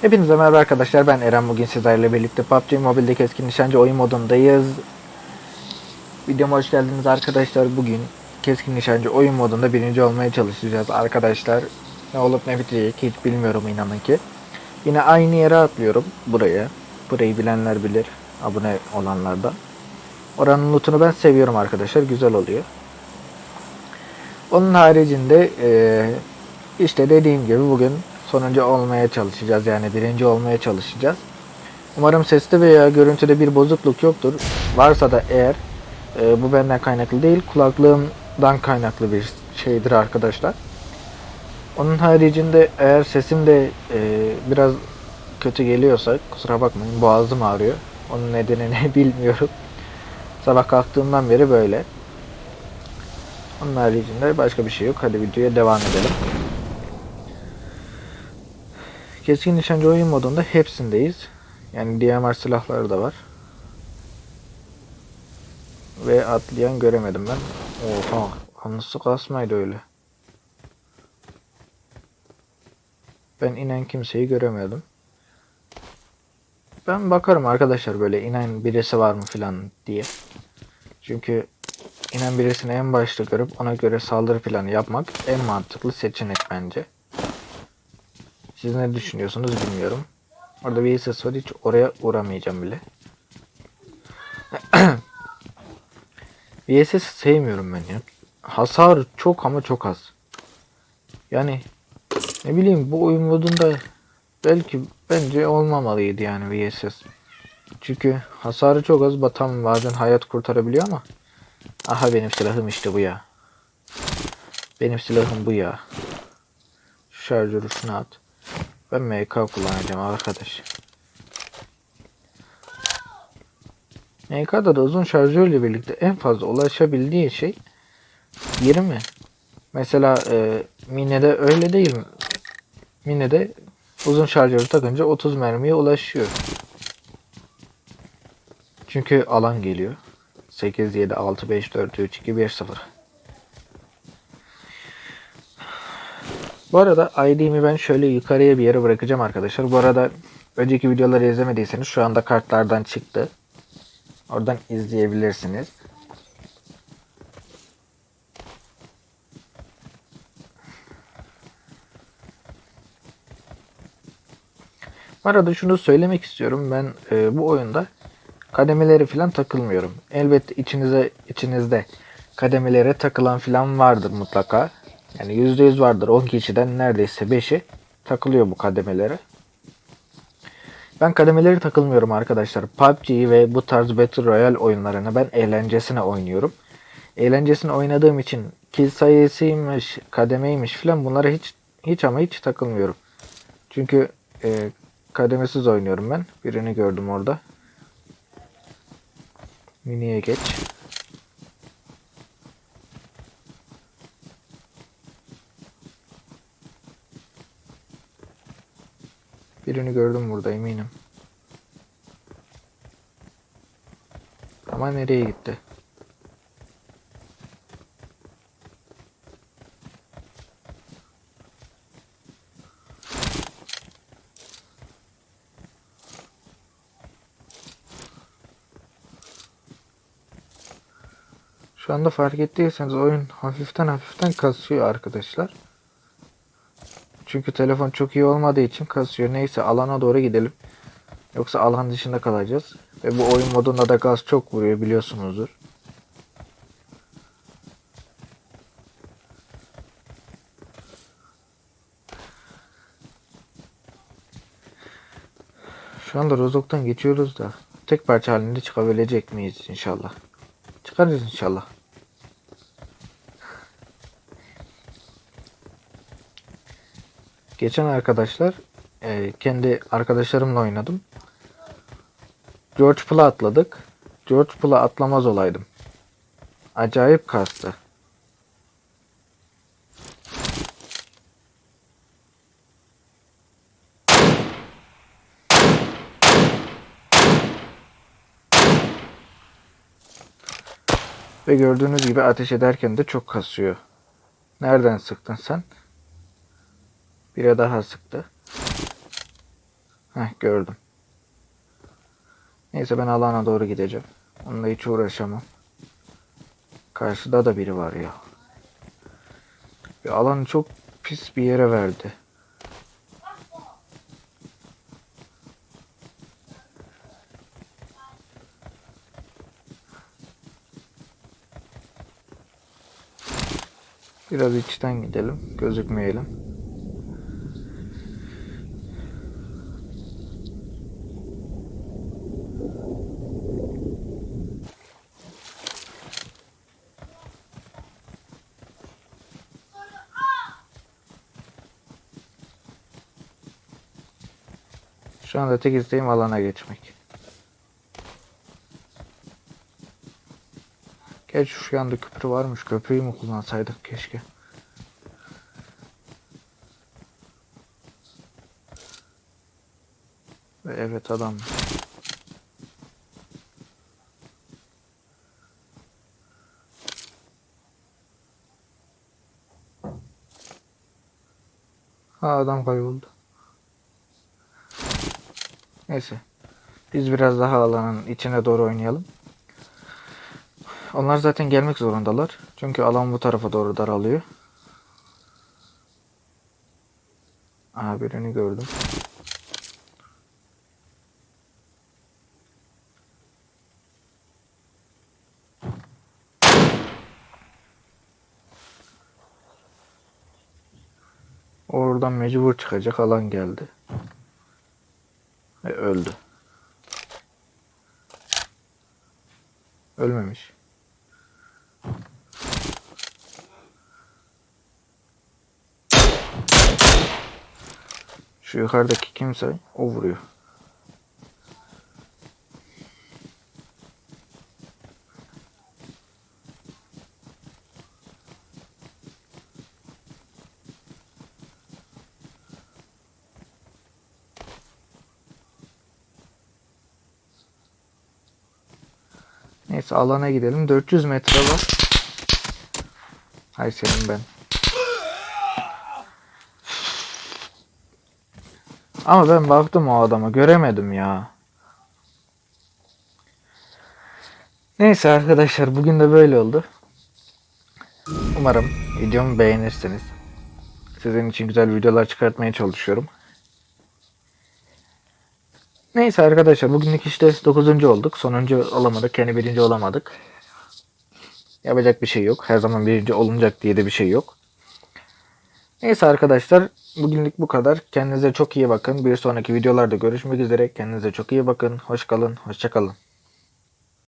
Hepinize merhaba arkadaşlar ben Eren bugün sizlerle birlikte PUBG Mobile'de keskin nişancı oyun modundayız. Videoma hoş geldiniz arkadaşlar. Bugün keskin nişancı oyun modunda birinci olmaya çalışacağız arkadaşlar. Ne olup ne bitecek hiç bilmiyorum inanın ki. Yine aynı yere atlıyorum buraya. Burayı bilenler bilir abone olanlar da. Oranın lootunu ben seviyorum arkadaşlar güzel oluyor. Onun haricinde işte dediğim gibi bugün sonuncu olmaya çalışacağız. Yani birinci olmaya çalışacağız. Umarım seste veya görüntüde bir bozukluk yoktur. Varsa da eğer e, bu benden kaynaklı değil kulaklığımdan kaynaklı bir şeydir arkadaşlar. Onun haricinde eğer sesim de e, biraz kötü geliyorsa kusura bakmayın boğazım ağrıyor. Onun nedenini bilmiyorum. Sabah kalktığımdan beri böyle. Onun haricinde başka bir şey yok. Hadi videoya devam edelim. Keskin nişancı oyun modunda hepsindeyiz. Yani DMR silahları da var. Ve atlayan göremedim ben. Oha. Anlısı kasmaydı öyle. Ben inen kimseyi göremedim. Ben bakarım arkadaşlar böyle inen birisi var mı filan diye. Çünkü inen birisini en başta görüp ona göre saldırı planı yapmak en mantıklı seçenek bence. Siz ne düşünüyorsunuz bilmiyorum. Orada bir ses var hiç oraya uğramayacağım bile. VSS sevmiyorum ben ya. Hasar çok ama çok az. Yani ne bileyim bu oyun modunda belki bence olmamalıydı yani VSS. Çünkü hasarı çok az batam bazen hayat kurtarabiliyor ama aha benim silahım işte bu ya. Benim silahım bu ya. Şarjörü şuna at. Ben MK kullanacağım arkadaş. MK'da da uzun şarjörle birlikte en fazla ulaşabildiği şey 20. Mesela e, Mine'de öyle değil mi? Mine'de uzun şarjörü takınca 30 mermiye ulaşıyor. Çünkü alan geliyor. 8, 7, 6, 5, 4, 3, 2, 1, 0. Bu arada ID'mi ben şöyle yukarıya bir yere bırakacağım arkadaşlar. Bu arada önceki videoları izlemediyseniz şu anda kartlardan çıktı. Oradan izleyebilirsiniz. Bu arada şunu söylemek istiyorum. Ben e, bu oyunda kademeleri falan takılmıyorum. Elbette içinize içinizde kademelere takılan falan vardır mutlaka. Yani %100 vardır. 10 kişiden neredeyse 5'i takılıyor bu kademelere. Ben kademeleri takılmıyorum arkadaşlar. PUBG'yi ve bu tarz Battle Royale oyunlarını ben eğlencesine oynuyorum. Eğlencesine oynadığım için kill sayısıymış, kademeymiş falan bunlara hiç hiç ama hiç takılmıyorum. Çünkü e, kademesiz oynuyorum ben. Birini gördüm orada. Mini'ye geç. Birini gördüm burada eminim. Ama nereye gitti? Şu anda fark ettiyseniz oyun hafiften hafiften kasıyor arkadaşlar. Çünkü telefon çok iyi olmadığı için kasıyor. Neyse alana doğru gidelim. Yoksa alan dışında kalacağız. Ve bu oyun modunda da gaz çok vuruyor biliyorsunuzdur. Şu anda Rozok'tan geçiyoruz da tek parça halinde çıkabilecek miyiz inşallah. Çıkarız inşallah. Geçen arkadaşlar e, kendi arkadaşlarımla oynadım. George Pool'a atladık. George Pool'a atlamaz olaydım. Acayip kastı. Ve gördüğünüz gibi ateş ederken de çok kasıyor. Nereden sıktın sen? Bire daha sıktı. Heh gördüm. Neyse ben alana doğru gideceğim. Onunla hiç uğraşamam. Karşıda da biri var ya. Bir alanı çok pis bir yere verdi. Biraz içten gidelim. Gözükmeyelim. Şu anda tek isteğim alana geçmek. Gerçi şu yanda köprü varmış. Köprüyü mü kullansaydık keşke. Ve Evet adam. Ha adam kayboldu. Neyse. Biz biraz daha alanın içine doğru oynayalım. Onlar zaten gelmek zorundalar. Çünkü alan bu tarafa doğru daralıyor. Aha birini gördüm. Oradan mecbur çıkacak alan geldi. Öldü. Ölmemiş. Şu yukarıdaki kimse o vuruyor. Neyse alana gidelim. 400 metre var. Hay senin ben. Ama ben baktım o adama göremedim ya. Neyse arkadaşlar bugün de böyle oldu. Umarım videomu beğenirsiniz. Sizin için güzel videolar çıkartmaya çalışıyorum. Neyse arkadaşlar bugünlük işte 9. olduk. Sonuncu olamadık. Yani birinci olamadık. Yapacak bir şey yok. Her zaman birinci olunacak diye de bir şey yok. Neyse arkadaşlar bugünlük bu kadar. Kendinize çok iyi bakın. Bir sonraki videolarda görüşmek üzere. Kendinize çok iyi bakın. Hoş kalın. Hoşça kalın.